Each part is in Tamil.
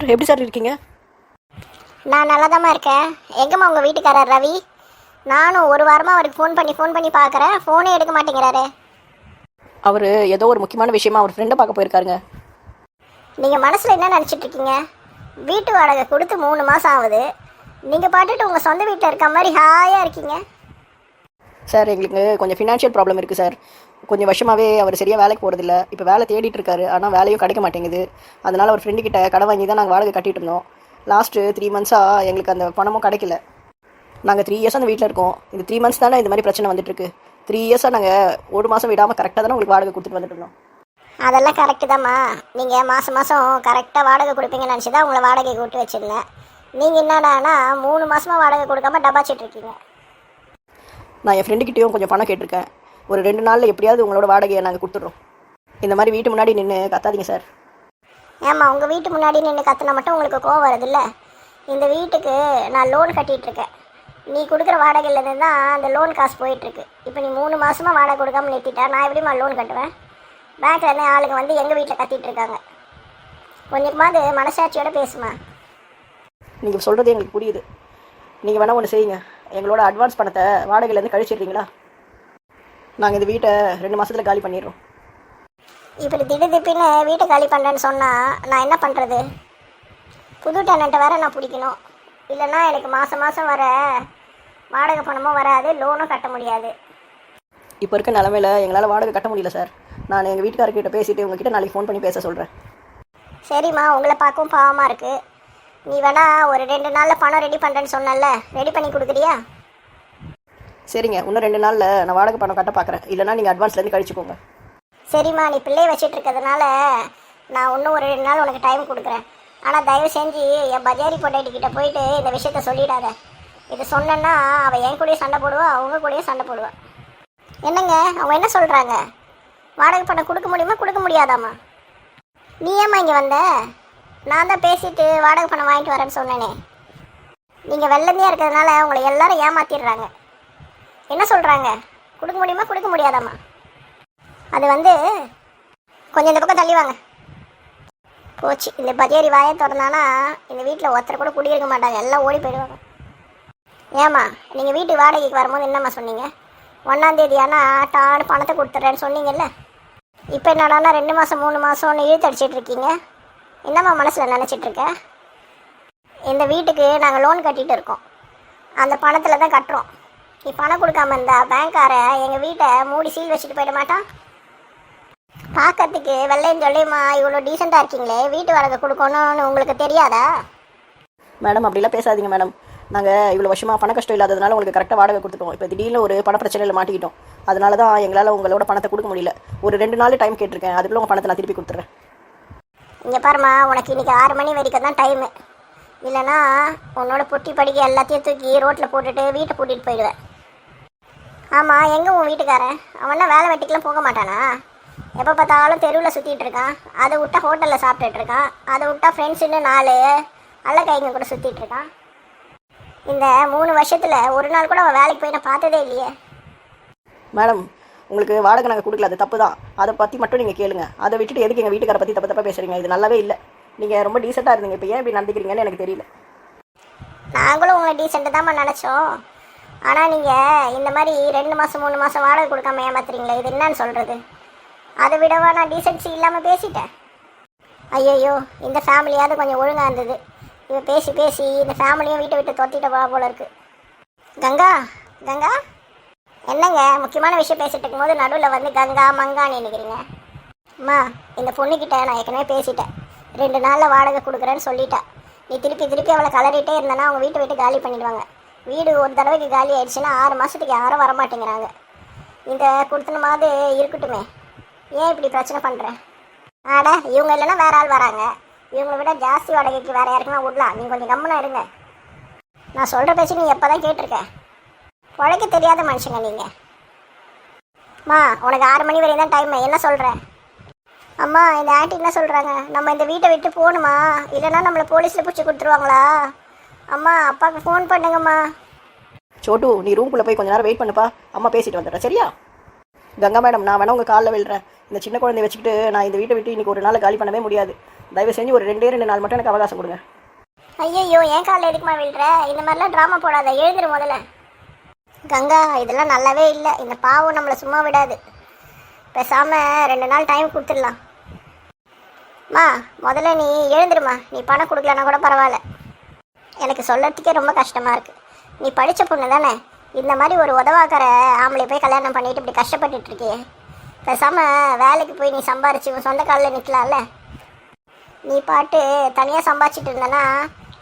எப்படி சார் இருக்கீங்க? நான் நல்லதாம்மா இருக்கேன். எங்கம்மா உங்கள் வீட்டுக்காரர் ரவி? நானும் ஒரு வாரமாக அவருக்கு ஃபோன் பண்ணி ஃபோன் பண்ணி பார்க்குறேன். ஃபோனே எடுக்க மாட்டேங்கிறாரு. அவர் ஏதோ ஒரு முக்கியமான விஷயமா அவர் ஃப்ரெண்டை பார்க்க போயிருக்காருங்க. நீங்கள் மனசில் என்ன நினச்சிட்டு இருக்கீங்க? வீட்டு வாடகை கொடுத்து மூணு மாதம் ஆகுது. நீங்கள் பாட்டுட்டு உங்கள் சொந்த வீட்டில் இருக்க மாதிரி ஹாயாக இருக்கீங்க. சார் எங்களுக்கு கொஞ்சம் ஃபினான்ஷியல் ப்ராப்ளம் இருக்குது சார். கொஞ்சம் வருஷமாகவே அவர் சரியாக வேலைக்கு போகிறதில்ல இப்போ வேலை தேடிட்டு இருக்காரு. ஆனால் வேலையும் கிடைக்க மாட்டேங்குது. அதனால் அவர் ஃப்ரெண்டு கிட்ட கடை வாங்கி தான் நாங்கள் வாடகை கட்டிட்டு இருந்தோம். லாஸ்ட்டு த்ரீ மந்த்ஸாக எங்களுக்கு அந்த பணமும் கிடைக்கல. நாங்கள் த்ரீ இயர்ஸ் அந்த வீட்டில் இருக்கோம். இந்த த்ரீ மந்த்ஸ் தானே இந்த மாதிரி பிரச்சனை வந்துட்டு இருக்கு. த்ரீ இயர்ஸாக நாங்கள் ஒரு மாதம் விடாமல் கரெக்டாக தானே உங்களுக்கு வாடகை கொடுத்துட்டு வந்துட்டு இருந்தோம். அதெல்லாம் கரெக்டு தாம்மா. நீங்கள் மாதம் மாதம் கரெக்டாக வாடகை கொடுப்பீங்கன்னு நினச்சி தான் உங்களை வாடகை கூட்டு வச்சிருந்தேன். நீங்கள் என்னடானா மூணு மாதமாக வாடகை கொடுக்காம டபாச்சிட்டு இருக்கீங்க. நான் என் ஃப்ரெண்டுக்கிட்டேயும் கொஞ்சம் பணம் கேட்டிருக்கேன். ஒரு ரெண்டு நாளில் எப்படியாவது உங்களோட வாடகையை நாங்கள் கொடுத்துட்றோம். இந்த மாதிரி வீட்டு முன்னாடி நின்று கத்தாதீங்க சார். ஏம்மா உங்கள் வீட்டு முன்னாடி நின்று கத்துனா மட்டும் உங்களுக்கு கோவம் வருதுல்ல? இந்த வீட்டுக்கு நான் லோன் கட்டிட்டு இருக்கேன் நீ கொடுக்குற வாடகையிலேருந்து தான் அந்த லோன் காசு போயிட்டுருக்கு. இப்போ நீ மூணு மாசமா வாடகை கொடுக்காம நிறுத்திட்டா நான் எப்படிம்மா லோன் கட்டுவேன்? பேங்க்ல இருந்து ஆளுங்க வந்து எங்கள் வீட்டில் கத்திட்டு இருக்காங்க கொஞ்சமாவது மனசாட்சியோட பேசுமா? நீங்கள் சொல்கிறது எங்களுக்கு புரியுது. நீங்கள் வேணால் ஒன்று செய்யுங்க. எங்களோட அட்வான்ஸ் பணத்தை வாடகையிலேருந்து கழிச்சிடுறீங்களா? நாங்கள் இந்த வீட்டை ரெண்டு மாசத்துல காலி பண்ணிடுறோம். இப்படி திடீர் திப்பின்னு வீட்டை காலி பண்ணுறேன்னு சொன்னால் நான் என்ன பண்ணுறது புது டெனண்ட்டை வேற நான் பிடிக்கணும். இல்லைன்னா எனக்கு மாதம் மாதம் வர வாடகை பணமும் வராது லோனும் கட்ட முடியாது. இப்போ இருக்க நிலமையில எங்களால் வாடகை கட்ட முடியல சார் நான் எங்கள் வீட்டுக்காரர்கிட்ட பேசிட்டு உங்ககிட்ட நாளைக்கு ஃபோன் பண்ணி பேச சொல்கிறேன் சரிம்மா உங்களை பார்க்கவும் பாவமாக இருக்குது நீ வேணா ஒரு ரெண்டு நாளில் பணம் ரெடி பண்ணுறேன்னு சொன்னல ரெடி பண்ணி கொடுக்குறியா? சரிங்க இன்னும் ரெண்டு நாளில் நான் வாடகை பணம் கட்ட பார்க்குறேன் இல்லைனா நீங்கள் அட்வான்ஸ்லேருந்து கழிச்சுக்கோங்க. சரிம்மா நீ பிள்ளைய வச்சுட்டு இருக்கிறதுனால நான் இன்னும் ஒரு ரெண்டு நாள் உனக்கு டைம் கொடுக்குறேன். ஆனால் தயவு செஞ்சு என் பஜாரி பொண்டாட்டி கிட்ட போயிட்டு இந்த விஷயத்த சொல்லிடாத. இது சொன்னேன்னா அவள் என் கூடயே சண்டை போடுவா அவங்க கூடயே சண்டை போடுவா. என்னங்க அவங்க என்ன சொல்கிறாங்க வாடகை பணம் கொடுக்க முடியுமா கொடுக்க முடியாதாம்மா? நீ ஏம்மா இங்கே வந்த? நான் தான் பேசிட்டு வாடகை பணம் வாங்கிட்டு வரேன்னு சொன்னேனே. நீங்கள் வெள்ளந்தியாக இருக்கிறதுனால உங்களை எல்லாரும் ஏமாத்திடுறாங்க. என்ன சொல்கிறாங்க கொடுக்க முடியுமா? கொடுக்க முடியாதாம்மா. அது வந்து கொஞ்சம் இந்த பக்கம் தள்ளி வாங்க போச்சு. இந்த பஜேரி வாயை திறந்தானா இந்த வீட்டில் ஒருத்தர் கூட குடியிருக்க மாட்டாங்க. எல்லாம் ஓடி போயிடுவாங்க. ஏம்மா நீங்கள் வீட்டு வாடகைக்கு வரும்போது என்னம்மா சொன்னீங்க? ஒன்றாந்தேதி ஆனால் டான்னு பணத்தை கொடுத்துட்றேன்னு சொன்னீங்கல்ல? இப்போ என்னடானா ரெண்டு மாதம் மூணு மாதம்னு இழுத்தடிச்சிட்டு இருக்கீங்க என்னம்மா மனசில் நினச்சிட்டு இந்த வீட்டுக்கு நாங்கள் லோன் கட்டிகிட்டு இருக்கோம். அந்த பணத்தில் தான் கட்டுறோம். நீ பணம் கொடுக்காம இருந்தா பேங்க்காரன் எங்கள் வீட்டை மூடி சீல் வச்சுட்டு போயிட மாட்டான்? பார்க்கறதுக்கு வெள்ளையும் சொல்லியுமா இவ்வளோ டீசெண்டாக இருக்கீங்களே வீட்டு வாடகை கொடுக்கணும்னு உங்களுக்கு தெரியாதா? மேடம் அப்படிலாம் பேசாதீங்க மேடம். நாங்கள் இவ்வளோ வருஷமாக பண கஷ்டம் இல்லாததுனால உங்களுக்கு கரெக்டாக வாடகை கொடுத்துட்டோம். இப்போ திடீர்னு ஒரு பண பிரச்சனையில் மாட்டிக்கிட்டோம். அதனால தான் எங்களால் உங்களோட பணத்தை கொடுக்க முடியல. ஒரு ரெண்டு நாள் டைம் கேட்டிருக்கேன். அதுக்குள்ள உங்கள் பணத்தை நான் திருப்பி கொடுத்துட்றேன். இங்கே பாருமா உனக்கு இன்னைக்கு ஆறு மணி வரைக்கும் தான் டைமு இல்லைன்னா உன்னோட பொட்டி படிக்க எல்லாத்தையும் தூக்கி ரோட்டில் போட்டுட்டு வீட்டை பூட்டிட்டு போயிடுவேன். ஆமாம் எங்கே உன் வீட்டுக்காரன்? அவனா வேலை வெட்டிக்கெலாம் போக மாட்டானா? எப்போ பார்த்தாலும் தெருவில் சுற்றிட்டு இருக்கான். அதை விட்டா ஹோட்டலில் சாப்பிட்டுட்டு இருக்கான். அதை விட்டா ஃப்ரெண்ட்ஸுன்னு நாலு அல்ல கைங்க கூட சுற்றிட்டு இருக்கான். இந்த மூணு வருஷத்தில் ஒரு நாள் கூட அவன் வேலைக்கு போய் நான் பார்த்ததே இல்லையே. மேடம் உங்களுக்கு வாடகை நாங்கள் கொடுக்கல. அது தப்பு தான் அதை பற்றி மட்டும் நீங்கள் கேளுங்க. அதை விட்டுட்டு எதுக்கு எங்கள் வீட்டுக்காரை பற்றி தப்பு தப்பாக பேசுகிறீங்க இது நல்லாவே இல்லை. நீங்கள் ரொம்ப டீசெண்டாக இருந்தீங்க. இப்போ ஏன் இப்படி நடந்துக்கிறீங்கன்னு எனக்கு தெரியல. நாங்களும் உங்களை டீசெண்ட்டு தான்மா நினச்சோம். ஆனால் நீங்கள் இந்த மாதிரி ரெண்டு மாதம் மூணு மாதம் வாடகை கொடுக்காம ஏமாத்துறீங்களே இது என்னன்னு சொல்கிறது அதை விடவா நான் டீசென்சி இல்லாமல் பேசிட்டேன். ஐயையோ இந்த ஃபேமிலியாவது கொஞ்சம் ஒழுங்காக இருந்தது. இவ பேசி பேசி இந்த ஃபேமிலியும் வீட்டை விட்டு தொத்திட்ட போ போல இருக்குது கங்கா கங்கா? என்னங்க முக்கியமான விஷயம் பேசிட்டு இருக்கும்போது நடுவில் வந்து கங்கா மங்கான்னு நினைக்கிறீங்க அம்மா இந்த பொண்ணுக்கிட்ட நான் ஏற்கனவே பேசிட்டேன். ரெண்டு நாளில் வாடகை கொடுக்குறேன்னு சொல்லிட்டேன் நீ திருப்பி திருப்பி அவளை கலரிட்டே இருந்தேன்னா அவங்க வீட்டை விட்டு காலி பண்ணிடுவாங்க. வீடு ஒரு தடவைக்கு காலி ஆயிடுச்சுன்னா ஆறு மாதத்துக்கு யாரும் வர மாட்டேங்கிறாங்க இந்த கொடுத்தனமாவது இருக்கட்டுமே. ஏன் இப்படி பிரச்சனை பண்ணுற ஆட இவங்க இல்லைன்னா வேற ஆள் வராங்க. இவங்களை விட ஜாஸ்தி வாடகைக்கு வேற யாருக்குன்னா விடலாம். நீங்கள் கொஞ்சம் கம்மனாக இருங்க. நான் சொல்கிற பேச்சு நீ எப்போ தான் கேட்டிருக்க? உழைக்க தெரியாத மனுஷங்க நீங்கள் அம்மா உனக்கு ஆறு மணி வரையும் தான் டைம் என்ன சொல்கிற அம்மா இந்த ஆண்டி என்ன சொல்கிறாங்க நம்ம இந்த வீட்டை விட்டு போகணுமா? இல்லைன்னா நம்மளை போலீஸில் பிடிச்சி கொடுத்துருவாங்களா? அம்மா அப்பாவுக்கு ஃபோன் பண்ணுங்கம்மா. சோட்டு நீ ரூம்குள்ளே போய் கொஞ்ச நேரம் வெயிட் பண்ணுப்பா. அம்மா பேசிட்டு வந்துடுறேன். சரியா? கங்கா மேடம் நான் வேணா உங்கள் காலில் விழுறேன். இந்த சின்ன குழந்தைய வச்சுக்கிட்டு நான் இந்த வீட்டை விட்டு இன்னைக்கு ஒரு நாள் காலி பண்ணவே முடியாது. தயவு செஞ்சு ஒரு ரெண்டே ரெண்டு நாள் மட்டும் எனக்கு அவகாசம் கொடுங்க. ஐயையோ ஏன் காலில் எதுக்குமா விழுற? இந்த மாதிரிலாம் ட்ராமா போடாத எழுதுரு முதல்ல. கங்கா இதெல்லாம் நல்லாவே இல்லை. இந்த பாவம் நம்மளை சும்மா விடாது. பேசாம ரெண்டு நாள் டைம் கொடுத்துடலாம். மா முதல்ல நீ எழுந்துருமா. நீ பணம் கொடுக்கலன்னா கூட பரவாயில்ல. எனக்கு சொல்லறதுக்கே ரொம்ப கஷ்டமாக இருக்குது நீ படித்த பொண்ணு தானே? இந்த மாதிரி ஒரு உதவாக்கிற ஆம்பளை போய் கல்யாணம் பண்ணிட்டு இப்படி கஷ்டப்பட்டுட்டு இருக்கியே? பேசாமல் வேலைக்கு போய் நீ சம்பாரிச்சு உன் சொந்த காலில் நிற்கலாம்ல நீ பாட்டு தனியாக சம்பாதிச்சிட்டு இருந்தனா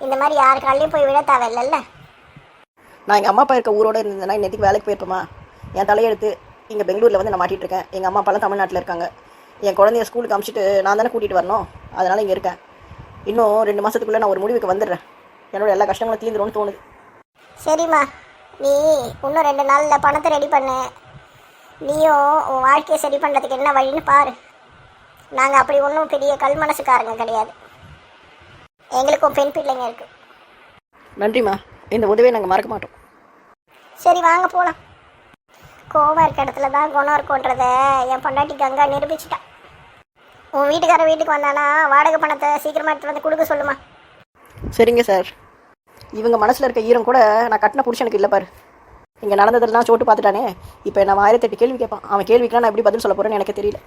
இந்த மாதிரி யார் காலையும் போய் விட தேவையில்லைல்ல? நான் எங்கள் அம்மா அப்பா இருக்க ஊரோட இருந்தேன்னா இன்னைக்கு வேலைக்கு போயிருப்போமா? என் தலையெடுத்து இங்கே பெங்களூரில் வந்து நான் மாட்டிகிட்டு இருக்கேன். எங்கள் அம்மா அப்பாலாம் தமிழ்நாட்டில் இருக்காங்க. என் குழந்தைய ஸ்கூலுக்கு அமிச்சிட்டு நான் தானே கூட்டிகிட்டு வரணும்? அதனால் இங்கே இருக்கேன். இன்னும் ரெண்டு மாதத்துக்குள்ளே நான் ஒரு முடிவுக்கு வந்துடுறேன். என்னோட எல்லா கஷ்டங்களும் தீந்துரும்னு தோணுது. சரிம்மா. நீ இன்னும் ரெண்டு நாளில் பணத்தை ரெடி பண்ணு. நீயும் உன் வாழ்க்கையை சரி பண்ணுறதுக்கு என்ன வழின்னு பாரு. நாங்கள் அப்படி ஒன்றும் பெரிய கல் மனசுக்காரங்க கிடையாது. எங்களுக்கும் பெண் பிள்ளைங்க இருக்கு. நன்றிம்மா. இந்த உதவியை நாங்கள் மறக்க மாட்டோம். சரி வாங்க போகலாம் கோவம் இருக்க இடத்துல தான் குணம் இருக்குன்றத என் பொண்டாட்டி கங்கா நிரூபிச்சிட்டா. உன் வீட்டுக்கார வீட்டுக்கு வந்தானா வாடகை பணத்தை சீக்கிரமா எடுத்து வந்து கொடுக்க சொல்லுமா. சரிங்க சார். இவங்க மனசில் இருக்க ஈரம் கூட நான் கட்டின புருஷனுக்கு இல்லை பாரு. இங்கே நடந்ததெல்லாம் சோட்டு பார்த்துட்டானே. இப்போ நான் ஆயிரத்தெட்டு கேள்வி கேட்பான் அவன் கேள்விக்கெலாம் நான் எப்படி பதில் சொல்ல போகிறேன்னு எனக்கு தெரியல.